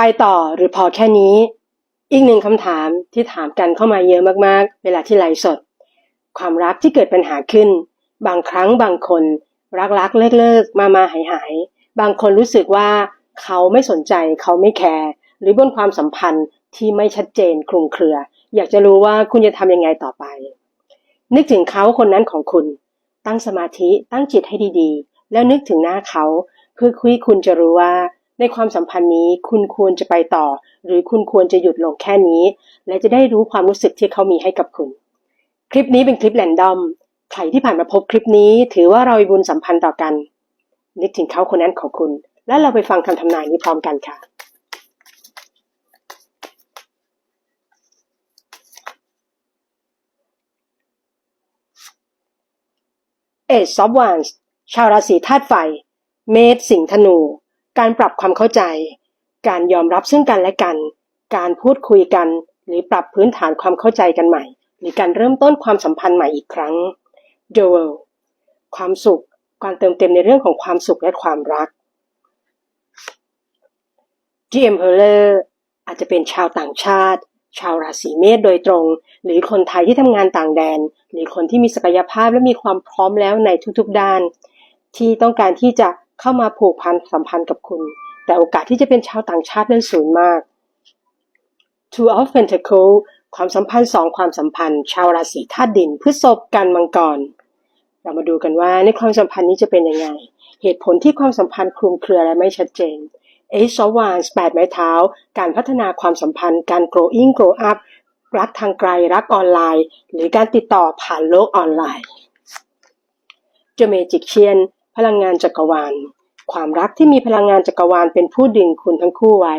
ไปต่อหรือพอแค่นี้ อีกหนึ่งคำถามที่ถามกันเข้ามาเยอะมากๆ เวลาที่ไลฟ์สด ความรักที่เกิดปัญหาขึ้น บางครั้งบางคนรักรักเลิกเลิกมามาหายหายบางคนรู้สึกว่าเขาไม่สนใจเขาไม่แคร์หรือบนความสัมพันธ์ที่ไม่ชัดเจนคลุมเครือ อยากจะรู้ว่าคุณจะทำยังไงต่อไป นึกถึงเขาคนนั้นของคุณ ตั้งสมาธิตั้งจิตให้ดีๆ แล้วนึกถึงหน้าเขา เพื่อคุยคุณจะรู้ว่า ในความสัมพันธ์นี้คุณควรจะไปต่อ หรือคุณควรจะหยุดลงแค่นี้ และจะได้รู้ความรู้สึกที่เขามีให้กับคุณ คลิปนี้เป็นคลิปแรนดอมใครที่ผ่านมาพบคลิปนี้ ถือว่าเรามีบุญสัมพันธ์ต่อกัน นึกถึงเขาคนนั้นของคุณ และเราไปฟังคำทำนายนี้พร้อมกันค่ะเอซอฟวานส์ชาวราศีธาตุไฟ เมษสิงห์ธนู การปรับความเข้าใจ การยอมรับซึ่งกันและกัน การพูดคุยกัน หรือปรับพื้นฐานความเข้าใจกันใหม่ หรือการเริ่มต้นความสัมพันธ์ใหม่อีกครั้ง The World ความสุข การเติมเต็มในเรื่องของความสุขและความรัก The Emperor อาจจะเป็นชาวต่างชาติ ชาวราศีเมษโดยตรง หรือคนไทยที่ทำงานต่างแดน หรือคนที่มีศักยภาพและมีความพร้อมแล้วในทุกๆด้าน ที่ต้องการที่จะ เข้ามาผูกพันสัมพันธ์กับคุณ แต่โอกาสที่จะเป็นชาวต่างชาตินั้นสูงมาก Two of Pentacles ความสัมพันธ์สองความสัมพันธ์ ชาวราศีธาตุดินพฤษภกันมังกร เรามาดูกันว่าในความสัมพันธ์นี้จะเป็นยังไง เหตุผลที่ความสัมพันธ์คลุมเครือและไม่ชัดเจน Ace of Wands แปดไม้เท้า การพัฒนาความสัมพันธ์ การ growing grow up รักทางไกล รักออนไลน์ หรือการติดต่อผ่านโลกออนไลน์ The Magician พลังงานจักรวาล ความรักที่มีพลังงานจักรวาลเป็นผู้ดึงคุณทั้งคู่ไว้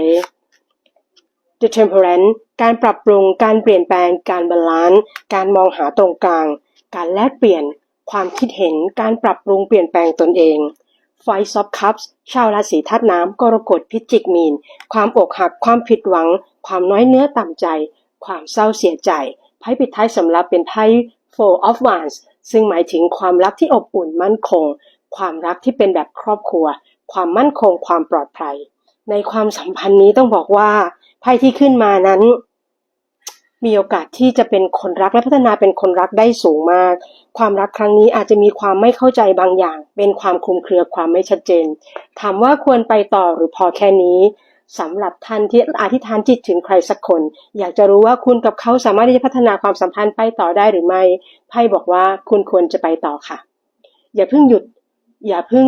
The Temperance การปรับปรุง การเปลี่ยนแปลง การบาลานซ์ การมองหาตรงกลาง การแลกเปลี่ยน ความคิดเห็น การปรับปรุงเปลี่ยนแปลงตนเอง Five of Cups ชาวราศีธาตุน้ำกรกฎพิจิกมีน ความอกหัก ความผิดหวัง ความน้อยเนื้อต่ำใจ ความเศร้าเสียใจ ไพ่ปิดท้ายสำหรับเป็นไพ่ Four of Wands ซึ่งหมายถึงความรักที่อบอุ่นมั่นคง ความรักที่เป็นแบบครอบครัว ความมั่นคงความปลอดภัย ในความสัมพันธ์นี้ต้องบอกว่าไพ่ที่ขึ้นมานั้น มีโอกาสที่จะเป็นคนรักและพัฒนาเป็นคนรักได้สูงมาก ความรักครั้งนี้อาจจะมีความไม่เข้าใจบางอย่าง เป็นความคลุมเครือความไม่ชัดเจน ถามว่าควรไปต่อหรือพอแค่นี้สำหรับท่านที่อธิษฐานจิตถึงใครสักคน อยากจะรู้ว่าคุณกับเขาสามารถที่จะพัฒนาความสัมพันธ์ไปต่อได้หรือไม่ไพ่บอกว่าคุณควรจะไปต่อค่ะ อย่าเพิ่งหยุด อย่าเพิ่ง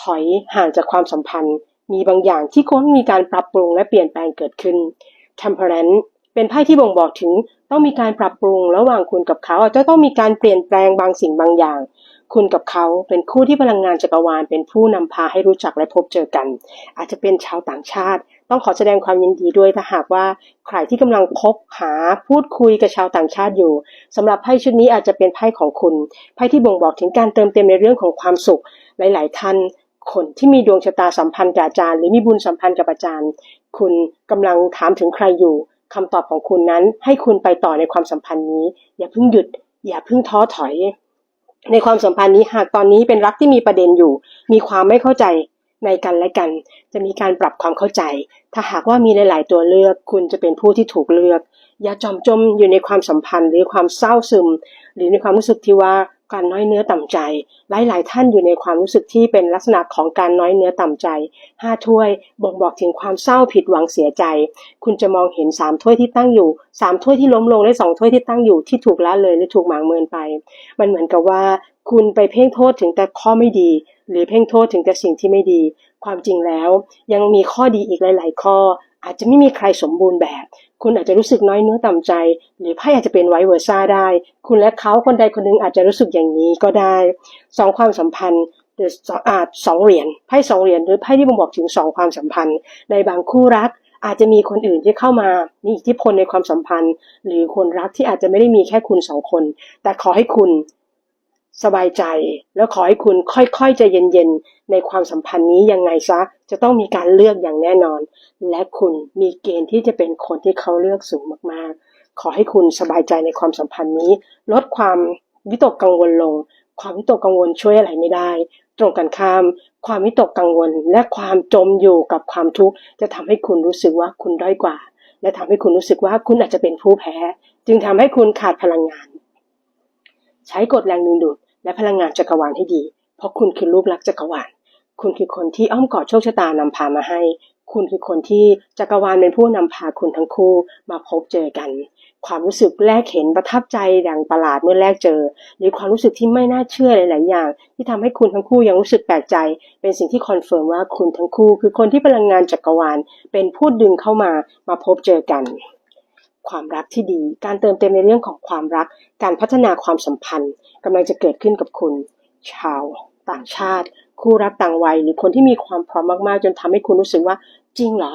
ถอยห่างจากความสัมพันธ์ มีบางอย่างที่คงมีการปรับปรุงและเปลี่ยนแปลงเกิดขึ้น temperance เป็นไพ่ที่บ่งบอกถึงต้องมีการปรับปรุงระหว่างคุณกับเขาอาจจะต้องมีการเปลี่ยนแปลงบางสิ่งบางอย่าง คุณกับเขาเป็นคู่ที่พลังงานจักรวาลเป็นผู้นำพาให้รู้จักและพบเจอกัน อาจจะเป็นชาวต่างชาติ ต้องขอแสดงความยินดีด้วยถ้าหากว่าใครที่กำลังคบหาพูดคุยกับชาวต่างชาติอยู่สำหรับไพ่ชุดนี้อาจจะเป็นไพ่ของคุณไพ่ที่บ่งบอกถึงการเติมเต็มในเรื่องของความสุข หลาย ๆ ท่านคนที่มีดวงชะตาสัมพันธ์กับอาจารย์ หรือมีบุญสัมพันธ์กับอาจารย์ คุณกำลังถามถึงใครอยู่คำตอบของคุณนั้น ให้คุณไปต่อในความสัมพันธ์นี้ อย่าเพิ่งหยุด อย่าเพิ่งท้อถอย ในความสัมพันธ์นี้หากตอนนี้เป็นรักที่มีประเด็นอยู่ มีความไม่เข้าใจในกันและกัน จะมีการปรับความเข้าใจ ถ้าหากว่ามีหลาย ๆ ตัวเลือก คุณจะเป็นผู้ที่ถูกเลือก อย่าจอมจมอยู่ในความสัมพันธ์ หรือความเศร้าซึม หรือในความรู้สึกที่ว่า การน้อยเนื้อต่ำใจ หลาย ๆ ท่านอยู่ในความรู้สึกที่เป็นลักษณะของการน้อยเนื้อต่ำใจห้าถ้วยบ่งบอกถึงความเศร้าผิดหวังเสียใจ คุณจะมองเห็นสามถ้วยที่ตั้งอยู่สามถ้วยที่ล้มลงและสองถ้วยที่ตั้งอยู่ที่ถูกละเลยหรือถูกหมางเมินไป มันเหมือนกับว่า คุณไปเพ่งโทษถึงแต่ข้อไม่ดี หรือเพ่งโทษถึงแต่สิ่งที่ไม่ดี ความจริงแล้ว ยังมีข้อดีอีกหลาย ๆ ข้อ อาจจะไม่มีใครสมบูรณ์แบบ คุณอาจจะรู้สึกน้อยเนื้อต่ำใจ หรือไพ่อาจจะเป็นไวเวอร์ซ่าได้ คุณและเขาคนใดคนหนึ่งอาจจะรู้สึกอย่างนี้ก็ได้สองความสัมพันธ์หรือสองอาจสองเหรียญไพ่สองเหรียญหรือไพ่ที่บ่งบอกถึงสองความสัมพันธ์ ในบางคู่รักอาจจะมีคนอื่นที่เข้ามา มีอิทธิพลในความสัมพันธ์ หรือคนรักที่อาจจะไม่ได้มีแค่คุณสองคน แต่ขอให้คุณ สบายใจ แล้วขอให้คุณค่อยๆใจเย็นๆ ในความสัมพันธ์นี้ยังไงซะ จะต้องมีการเลือกอย่างแน่นอน และคุณมีเกณฑ์ที่จะเป็นคนที่เขาเลือกสูงมากๆ ขอให้คุณสบายใจในความสัมพันธ์นี้ ลดความวิตกกังวลลง ความวิตกกังวลช่วยอะไรไม่ได้ ตรงกันข้าม ความวิตกกังวล และความจมอยู่กับความทุกข์จะทำให้คุณรู้สึกว่าคุณด้อยกว่า และทำให้คุณรู้สึกว่าคุณอาจจะเป็นผู้แพ้ จึงทำให้คุณขาดพลังงาน ใช้กฎแรงดึงดูด และพลังงานจักรวาลให้ดี เพราะคุณคือลูกรักจักรวาล คุณคือคนที่อ้อมกอดโชคชะตานำพามาให้ คุณคือคนที่จักรวาลเป็นผู้นำพาคุณทั้งคู่มาพบเจอกัน ความรู้สึกแรกเห็นประทับใจอย่างประหลาดเมื่อแรกเจอ หรือความรู้สึกที่ไม่น่าเชื่อหลาย ๆ อย่าง ที่ทำให้คุณทั้งคู่ยังรู้สึกแปลกใจ เป็นสิ่งที่คอนเฟิร์มว่าคุณทั้งคู่ คือคนที่พลังงานจักรวาลเป็นผู้ดึงเข้ามามาพบเจอกัน ความรักที่ดี การเติมเต็มในเรื่องของความรัก การพัฒนาความสัมพันธ์กำลังจะเกิดขึ้นกับคุณ ชาว ต่างชาติ คู่รักต่างวัย หรือคนที่มีความพร้อมมากๆ จนทำให้คุณรู้สึกว่า จริงเหรอ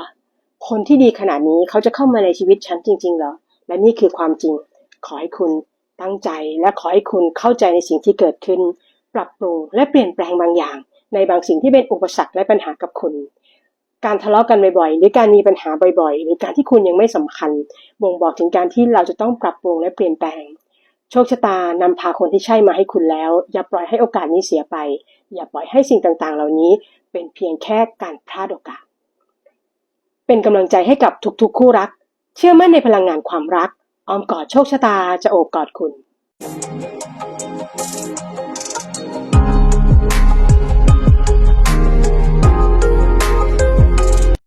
คนที่ดีขนาดนี้เขาจะเข้ามาในชีวิตฉันจริง ๆ เหรอ และนี่คือความจริง ขอให้คุณตั้งใจและขอให้คุณเข้าใจในสิ่งที่เกิดขึ้น ปรับปรุงและเปลี่ยนแปลงบางอย่าง ในบางสิ่งที่เป็นอุปสรรคและปัญหากับคุณ การทะเลาะกันบ่อยๆ หรือการมีปัญหาบ่อยๆ หรือการที่คุณยังไม่สำคัญ บ่งบอกถึงการที่เราจะต้องปรับปรุงและเปลี่ยนแปลง โชคชะตานำพาคนที่ใช่มาให้คุณแล้ว อย่าปล่อยให้โอกาสนี้เสียไป อย่าปล่อยให้สิ่งต่างๆ เหล่านี้เป็นเพียงแค่การพลาดโอกาส เป็นกำลังใจให้กับทุกๆ คู่รัก เชื่อมั่นในพลังงานความรักอ้อมกอดโชคชะตาจะโอบกอดคุณ